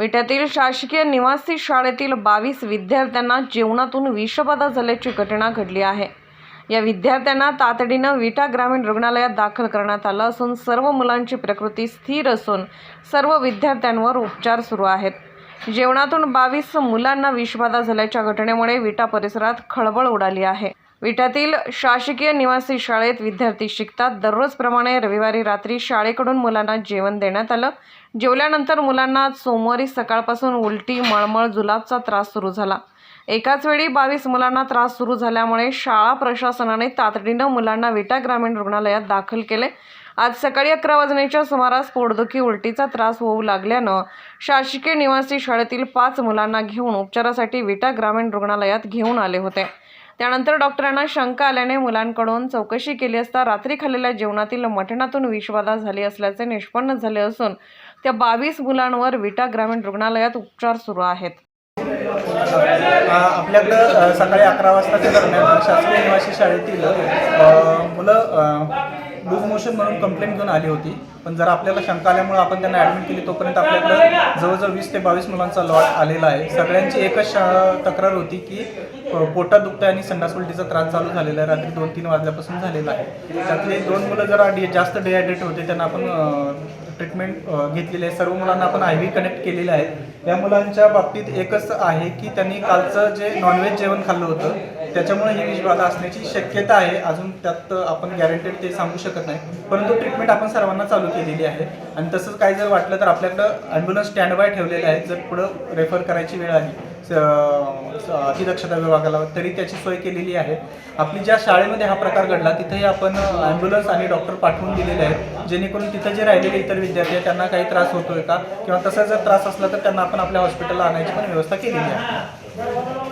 विट्यातील शासकीय निवासी शाळेतील बावीस विद्यार्थ्यांना जेवणातून विषबाधा झाल्याची घटना घडली आहे. या विद्यार्थ्यांना तातडीनं विटा ग्रामीण रुग्णालयात दाखल करण्यात आलं असून सर्व मुलांची प्रकृती स्थिर असून सर्व विद्यार्थ्यांवर उपचार सुरू आहेत. जेवणातून बावीस मुलांना विषबाधा झाल्याच्या घटनेमुळे विटा परिसरात खळबळ उडाली आहे. विट्यातील शासकीय निवासी शाळेत विद्यार्थी शिकतात. दररोजप्रमाणे रविवारी रात्री शाळेकडून मुलांना जेवण देण्यात आलं. जेवल्यानंतर मुलांना सोमवारी सकाळपासून उलटी मळमळ जुलाबचा त्रास सुरू झाला. एकाच वेळी बावीस मुलांना त्रास सुरू झाल्यामुळे शाळा प्रशासनाने तातडीनं मुलांना विटा ग्रामीण रुग्णालयात दाखल केले. आज सकाळी अकरा वाजण्याच्या सुमारास पोटदुखी उलटीचा त्रास होऊ लागल्यानं शासकीय निवासी शाळेतील पाच मुलांना घेऊन उपचारासाठी विटा ग्रामीण रुग्णालयात घेऊन आले होते. त्यानंतर डॉक्टरांना शंका आल्याने मुलांकडून चौकशी केली असता रात्री खाल्लेल्या जेवणातील मटणातून विषबाधा झाली असल्याचे निष्पन्न झाले असून त्या बावीस मुलांवर विटा ग्रामीण रुग्णालयात उपचार सुरू आहेत. आपल्याकडं सकाळी अकरा वाजताच्या दरम्यान शासकीय निवासी शाळेतील मुलं लूज मोशन म्हणून कंप्लेंट घेऊन आली होती. पण जर आपल्याला शंका आल्यामुळे आपण त्यांना ॲडमिट केली तोपर्यंत आपल्याकडं जवळजवळ वीस ते बावीस मुलांचा लॉट आलेला आहे. सगळ्यांची एकच शा- तक्रार होती की पोटात दुखतं आणि संडास उलटीचा त्रास चालू झालेला आहे. रात्री दोन तीन वाजल्यापासून झालेला आहे. त्यातले दोन मुलं जरा डि जास्त डिहायड्रेट होते. त्यांना आपण ट्रीटमेंट घेतलेली आहे. सर्व मुलांना आपण आय व्ही कनेक्ट केलेले आहेत या मुलांच्या बाबतीत एकच आहे की त्यांनी कालचं जे नॉनव्हेज जेवण खाल्लं होतं त्याच्यामुळे ही विषबाधा असण्याची शक्यता आहे. अजून त्यात आपण गॅरंटेड ते सांगू शकत नाही. परंतु ट्रीटमेंट आपण सर्वांना चालू केलेली आहे. आणि तसंच काही जर वाटलं तर आपल्याकडं ॲम्ब्युलन्स स्टँड बाय ठेवलेले आहेत. जर पुढं रेफर करायची वेळ आली अतिदक्षता विभागाला तरी त्याची सोय केलेली आहे. आपली ज्या शाळेमध्ये हा प्रकार घडला तिथेही आपण ॲम्ब्युलन्स आणि डॉक्टर पाठवून दिलेले आहेत. जेणेकरून तिथं जे राहिलेले इतर विद्यार्थी आहेत त्यांना काही त्रास होतोय का? किंवा तसा जर त्रास असला तर त्यांना आपण आपल्या हॉस्पिटलला आणायची पण व्यवस्था केलेली आहे.